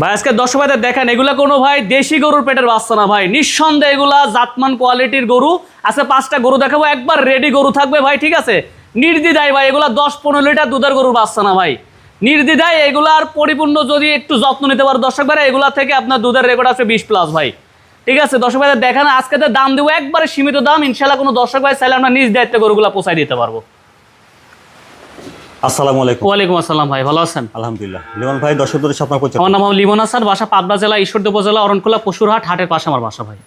ভাই, আজকে দর্শক ভাইদের দেখেন, এগুলা কোনো ভাই দেশি গরুর পেটের বাচ্চা না ভাই। নিঃসন্দেহে এগুলা জাতমান কোয়ালিটির গরু। আছে পাঁচটা গরু দেখাবো, একবার রেডি গরু থাকবে ভাই, ঠিক আছে? নির্দ্বিধায় ভাই, এগুলা দশ পনেরো লিটার দুধের গরুর বাচ্চা না ভাই। নির্দ্বিধায় এগুলার পরিপূর্ণ যদি একটু যত্ন নিতে পারো দর্শক ভাই এগুলা থেকে আপনার দুধের রেকর্ড আছে বিশ প্লাস ভাই। ঠিক আছে, দর্শক ভাইদের দেখেন, আজকে দাম দেবো, একবারে সীমিত দাম। ইনশাল্লাহ কোনো দর্শক ভাই চাইলে আমরা নিজ দায়িত্বে গরুগুলা পোষাই দিতে পারব। আসসালামু আলাইকুম। ওয়ালাইকুম আসসালাম ভাই ভালো আছেন? আলহামদুলিল্লাহ। লিমন ভাই দর্শকদের আপনার পরিচয় আমার নাম লিমন বাসা পাবনা জেলা ঈশ্বরদী উপজেলা অরণকুলা পশুরহাট হাটের পাশে আমার বাসা ভাই।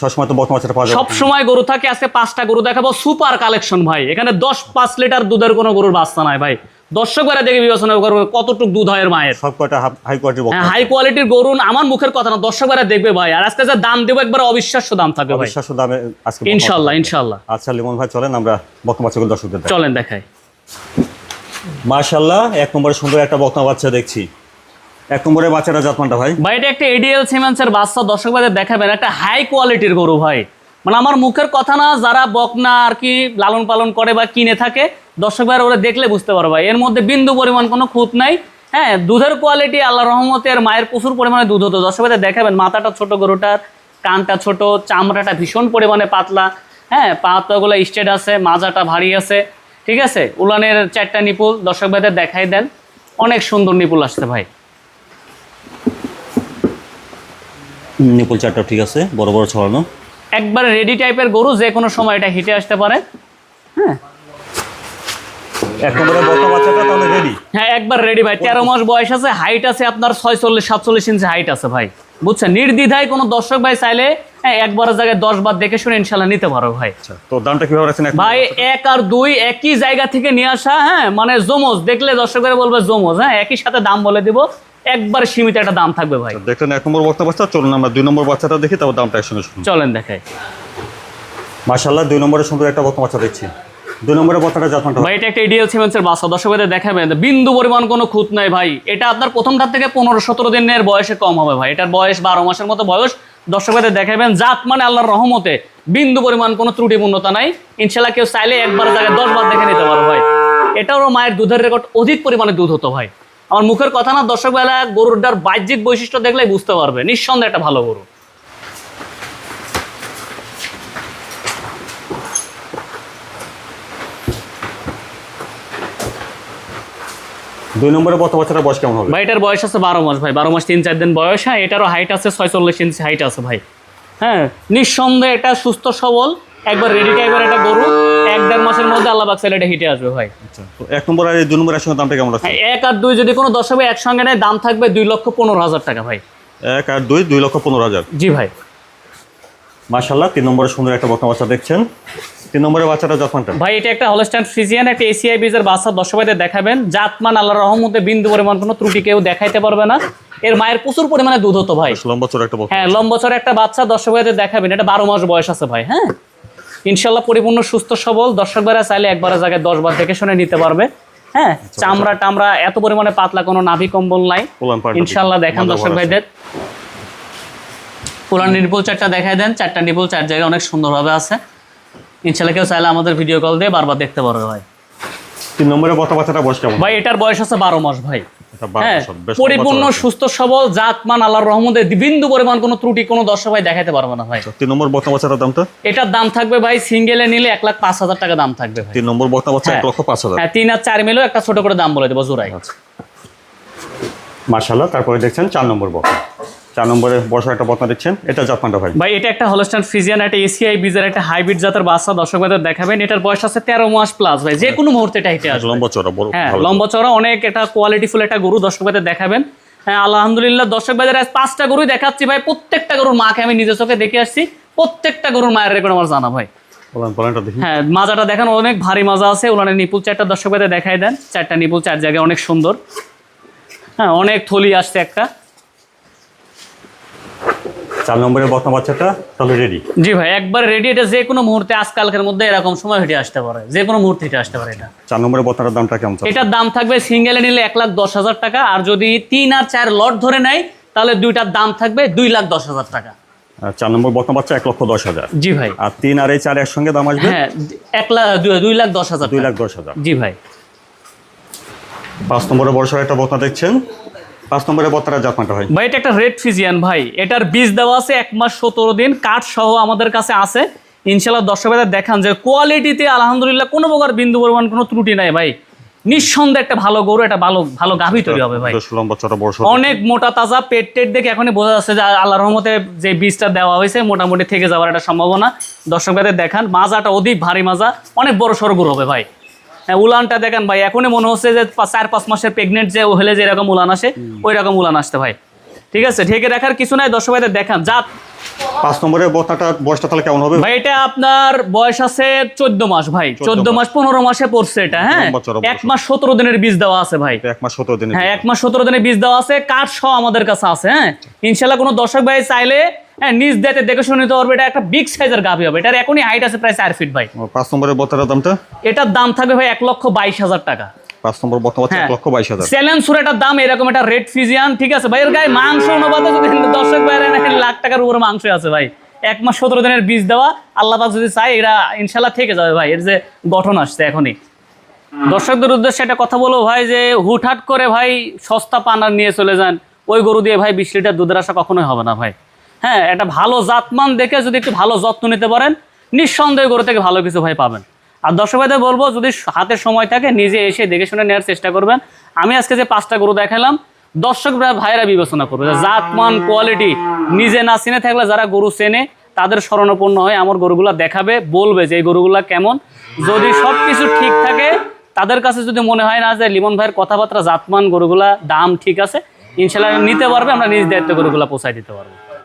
সবসময় তো বর্তমান বাচ্চাটা পাওয়া যাবে সব গরু থাকে আজকে পাঁচটা গরু দেখাবো সুপার কালেকশন ভাই। এখানে দশ পাঁচ লিটার দুধের কোনো গরুর বাচ্চা নাই ভাই। দর্শকরা দেখে বিবেচনা করবে কতটুক দুধ হয় মায়ের। সব হাই কোয়ালিটির হ্যাঁ হাই কোয়ালিটির গরু আমার মুখের কথা না দর্শকরা দেখবে ভাই। আর আজকে যে দাম দেবো একবার অবিশ্বাস্য দাম থাকবে ভাই। অবিশ্বাস্য দামে আজকে ইনশাল্লাহ ইনশাল্লাহ। আচ্ছা লিমন ভাই চলেন আমরা বাচ্চাগুলো দর্শকদের চলেন দেখাই। মাশাল্লাহ এক নম্বরে সুন্দর একটা বকনা বাচ্চা দেখছি। এক নম্বরে বাচ্চাটা জাতমানটা ভাই? ভাই, এটা একটা এডিএল সিমেন্সের বাচ্চা দর্শক ভাইদের দেখাবেন, একটা হাই কোয়ালিটির গরু ভাই। মানে আমার মুখের কথা না, যারা বকনা আর কি লালন পালন করে বা কিনে থাকে দর্শক ভাইরা ওরা দেখলে বুঝতে পারো ভাই। এর মধ্যে বিন্দু পরিমাণ কোনো খুঁত নাই। হ্যাঁ দুধের কোয়ালিটি আল্লাহ রহমতের মায়ের প্রচুর পরিমাণে দুধ হতো। দর্শক ভাইদের দেখাবেন, মাথাটা ছোট গরুটার, কানটা ছোট, চামড়াটা ভীষণ পরিমাণে পাতলা। হ্যাঁ পাতাগুলো স্টেট আছে, মাজাটা ভারী আছে। ঠিক আছে? উলানের চারটা নিপুল দর্শক ভাইদের দেখাই দেন। অনেক সুন্দর নিপুল আসছে ভাই। নিপুল চারটা ঠিক আছে বড় বড় ছড়ানো। একবারে রেডি টাইপের গরু যে কোনো সময় এটা হিটে আসতে পারে। এক নম্বরে বকনা বাচ্চাটা তাহলে রেডি হ্যাঁ একবার রেডি ভাই। তেরো মাস বয়স আছে হাইট আছে আপনার ছয়চল্লিশ সাতচল্লিশ ইঞ্চি হাইট আছে ভাই। বুঝছেন? নির্দ্বিধায় কোনো দর্শক ভাই চাইলে হ্যাঁ একবারের জায়গায় দশ বার দেখে শুনে ইনশাল্লাহ নিতে পারো ভাই। আচ্ছা তো দামটা কীভাবে রাখছেন ভাই এক আর দুই একই জায়গা থেকে নিয়ে আসা হ্যাঁ মানে জমজ। দেখলে দর্শকেরা বলবে জমজ হ্যাঁ একই সাথে দাম বলে দিব একবার সীমিত একটা দাম থাকবে ভাই। দেখলেন এক নম্বর বকনা বাচ্চা চলুন আমরা দুই নম্বর বাচ্চাটা দেখি তারপর দামটা একসঙ্গে শুনুন চলেন দেখাই। মাশাল্লাহ দুই নম্বরে সুন্দর একটা বকনা বাচ্চা দেখছি। দুই নম্বরে বাচ্চাটা জাতমানটা ভাই, এটা একটা ইডিয়াল সিমেন্সের বাসা। দর্শক ভাইদের দেখাবেন বিন্দু পরিমাণ কোনো খুঁত নাই ভাই। এটা আপনার থেকে পনেরো সতেরো দিনের বয়সে কম হবে ভাই। এটার বয়স বারো মাসের মতো বয়স। দর্শক ভাইদের দেখাবেন, জাত মানে আল্লাহর রহমতে বিন্দু পরিমাণ কোনো ত্রুটিপূর্ণতা নাই। ইনশাল্লাহ কেউ চাইলে একবার জায়গায় দশ বার দেখে নিতে পারো ভাই। এটারও মায়ের দুধের রেকর্ড অধিক পরিমাণে দুধ হতো ভাই। আমার মুখের কথা না, দর্শক বেলা গরুটার বাহ্যিক বৈশিষ্ট্য দেখলেই বুঝতে পারবে। নিঃসন্দেহে একটা ভালো গরু। দুই নম্বরে বকনা বাচ্চাটা বয়স কেমন হবে? ভাই এটার বয়স আছে বারো মাস ভাই। বারো মাস তিন চার দিন বয়স হ্যাঁ এটারও হাইট আছে ছয়চল্লিশ ইঞ্চি হাইট আছে ভাই। হ্যাঁ নিঃসন্দেহে এটা সুস্থ সবল একবার রেডি টাইপের একটা গরু এক দেড় মাসের মধ্যে আল্লাহ বাক এটা হিটে আসবে ভাই। আচ্ছা এক নম্বর আর দুই নম্বর একসঙ্গে দামটা কেমন হ্যাঁ, এক আর দুই যদি কোনো দর্শক ভাই একসঙ্গে নেয় দাম থাকবে দুই লক্ষ পনেরো হাজার টাকা ভাই। এক আর দুই দুই লক্ষ পনেরো হাজার। জি ভাই। মাশাল্লাহ তিন নম্বরে সুন্দর একটা বকনা বাচ্চা দেখছেন। তিন নম্বরে বাচ্চাটা যখনটা ভাই এটা একটা হলস্টাইন ফ্রিজিয়ান একটা এসিআই বীজের বাচ্চা দর্শক ভাইদের দেখাবেন। জাতমান আল্লাহ রহমতে বিন্দু পরিমাণ কোনো ত্রুটি কেউ দেখাইতে পারবে না। এর মায়ের প্রচুর পরিমাণে দুধ হতো ভাই। লম্বা একটা হ্যাঁ লম্বচর একটা বাচ্চা দর্শক ভাইদের দেখাবেন। এটা বারো মাস বয়স আছে ভাই হ্যাঁ? ইনশাল্লাহ পরিপূর্ণ সুস্থ সবল। দর্শক ভাইরা চাইলে একবারের জায়গায় দশ বার দেখে শুনে নিতে পারবে। হ্যাঁ চামড়া টামড়া এত পরিমাণে পাতলা কোনো নাভি কম্বল নাই। ইনশাল্লাহ দেখান দর্শক ভাইদের পুরান নিপুল চারটা দেখাই দেন। চারটা নিপুল চার জায়গায় অনেক সুন্দরভাবে আছে। ইনশাল্লাহ কেউ চাইলে আমাদের ভিডিও কল দিয়ে বারবার দেখতে পারবে ভাই। তিন নম্বরে বকনা বাচ্চাটা বয়স কেমন? ভাই এটার বয়স আছে বারো মাস ভাই। হ্যাঁ পরিপূর্ণ সুস্থ সবল জাতমান আল্লাহর রহমতে বিন্দু পরিমাণ কোনো ত্রুটি কোনো দর্শক ভাই দেখাতে পারবে না ভাই। তিন নম্বর বকনা বাচ্চাটার দামটা? এটার দাম থাকবে ভাই সিঙ্গেলে নিলে এক লাখ পাঁচ হাজার টাকা দাম থাকবে তিন নম্বর বকনা বাচ্চা এক হ্যাঁ। লক্ষ পাঁচ হাজার। হ্যাঁ তিন আর চার মিলেও একটা ছোট করে দাম বলে দেবো জোড়াই মাশাল্লাহ তারপরে দেখছেন চার নম্বর বকনা চার নম্বরে বর্ষা একটা বকনা দেখছেন। এটা জাতমানটা ভাই। ভাই এটা একটা হলস্টান ফিজিয়ান একটা এসিআই বীজের একটা হাইব্রিড জাতের বাচ্চা দর্শক ভাইদের দেখাবেন। এটার বয়স আছে তেরো মাস প্লাস ভাই যে কোনো মুহূর্তে এটা হিটে আসবে। লম্বা চড়া বড় হ্যাঁ লম্বা চড়া অনেক এটা কোয়ালিটিফুল একটা গরু দর্শক ভাইদের দেখাবেন। হ্যাঁ আলহামদুলিল্লাহ দর্শক ভাইদের আজ পাঁচটা গরুই দেখাচ্ছি ভাই। প্রত্যেকটা গরুর মাকে আমি নিজের চোখে দেখে আসছি। প্রত্যেকটা গরুর মায়ের রেকর্ড আমার জানা ভাই। হ্যাঁ মাজাটা দেখেন অনেক ভারী মাজা আছে। ওনার নিপুল চারটা দর্শক ভাইদের দেখাই দেন। চারটা নিপুল চার জায়গায় অনেক সুন্দর। হ্যাঁ অনেক থলি আসছে একটা। চার নম্বরের বকনা বাচ্চাটা তাহলে রেডি জি ভাই একবার রেডি এটা যে কোনো মুহূর্তে আজকালকের মধ্যে এরকম সময় হেঁটে আসতে পারে। যে কোনো মুহূর্তে হেঁটে আসতে পারে এটা। চার নম্বরের বকনাটার দামটা কেমন? এটার দাম থাকবে সিঙ্গেলে নিলে এক লাখ দশ হাজার টাকা আর যদি তিন আর চার লট ধরে নেয় তাহলে দুইটার দাম থাকবে দুই লাখ দশ হাজার টাকা। চার নম্বর বকনা বাচ্চা এক লক্ষ দশ হাজার। জি ভাই। আর তিন আর এই চার একসঙ্গে দাম আসবে? হ্যাঁ এক লাখ দুই- লাখ দশ হাজার দুই লাখ দশ হাজার। জি ভাই। পাঁচ নম্বরে বর্ষার একটা বকনা দেখছেন। পাঁচ নম্বরে বত্তারা জাতমানটা ভাই ভাই এটা একটা রেড ফিজিয়ান ভাই। এটার বীজ দেওয়া আছে এক মাস সতেরো দিন। কাঠ সহ আমাদের কাছে আছে। ইনশাল্লাহ দেখান যে কোয়ালিটিতে আলহামদুলিল্লাহ কোনো প্রকার বিন্দু পরিমাণ কোনো ত্রুটি নাই ভাই। নিঃসন্দেহে একটা ভালো গরু একটা ভালো ভালো গাভী তৈরি হবে ভাই। অনেক মোটা তাজা পেট টেট দেখে এখনই বোঝা যাচ্ছে যে আল্লাহর রহমতে যে বীজটা দেওয়া হয়েছে মোটামুটি থেকে যাওয়ার একটা সম্ভাবনা। দর্শক দেখান মাজাটা অধিক ভারী মাজা অনেক বড় সড়ো গরু হবে ভাই। উলানটা দেখেন ভাই এখনই মনে হচ্ছে যে চার পাঁচ মাসের প্রেগনেন্ট যে হলে যে এরকম উলান আসে ওই রকম উলান আসতে ভাই। ঠিক আছে ঢেকে রাখার কিছু নাই দর্শক ভাইদের দেখান। জাত পাঁচ নম্বরে বত্তাটা বয়সটা তাহলে কেমন হবে? ভাই এটা আপনার বয়স আছে চোদ্দ মাস ভাই। চোদ্দ মাস। পনেরো মাসে পড়ছে এটা হ্যাঁ? এক মাস সতেরো দিনের বীজ দেওয়া আছে ভাই। এক মাস সতেরো দিনে হ্যাঁ এক মাস সতেরো দিনের বীজ দেওয়া আছে কাঠ সহ আমাদের কাছে আছে হ্যাঁ? ইনশাল্লাহ কোনো দর্শক ভাই চাইলে হ্যাঁ নিজ দেতে দেখে শুনে নিতে পারবে এটা একটা বিগ সাইজের গাভি হবে। এটার এখনই হাইট আছে প্রায় চার ফিট ভাই। পাঁচ নম্বরে বত্তার দামটা? এটার দাম থাকবে ভাই এক লক্ষ বাইশ হাজার টাকা। পাঁচ নম্বর বত্তা এক হ্যাঁ। লক্ষ বাইশ হাজার। চ্যালেঞ্জ এটার দাম এরকম একটা রেড ফিজিয়ান ঠিক আছে? ভাই এর গায়ে মাংস অনুপাতে যদি দর্শক ভাই লাখ টাকার উপরে মাংস আছে ভাই। এক মাস সতেরো দিনের বীজ দেওয়া আল্লাহ পাক যদি চাই এরা ইনশাল্লাহ থেকে যাবে ভাই। এর যে গঠন আসছে এখনই। দর্শকদের উদ্দেশ্যে একটা কথা বলব ভাই যে হুটহাট করে ভাই সস্তা পানার নিয়ে চলে যান ওই গরু দিয়ে ভাই বিশ লিটার দুধের আশা কখনোই হবে না ভাই। হ্যাঁ একটা ভালো জাতমান দেখে যদি একটু ভালো যত্ন নিতে পারেন, নিঃসন্দেহে গরু থেকে ভালো কিছু ভাই পাবেন। আর দর্শক ভাইদের বলব, যদি হাতে সময় থাকে, নিজে এসে দেখে শুনে নেওয়ার চেষ্টা করবেন। আমি আজকে যে পাঁচটা গরু দেখালাম, দর্শক ভাই- ভাইরা বিবেচনা করবে জাতমান কোয়ালিটি নিজে না চিনে থাকলে যারা গরু চেনে, তাদের স্মরণাপন্ন হয়ে আমার গরুগুলা দেখাবে, বলবে যে এই গরুগুলা কেমন। যদি সব কিছু ঠিক থাকে, তাদের কাছে যদি মনে হয় না যে লিমন ভাইয়ের কথাবার্তা, জাতমান গরুগুলা দাম ঠিক আছে ইনশাল্লাহ নিতে পারবে, আমরা নিজ দায়িত্ব গরুগুলা পৌঁছায় দিতে পারব।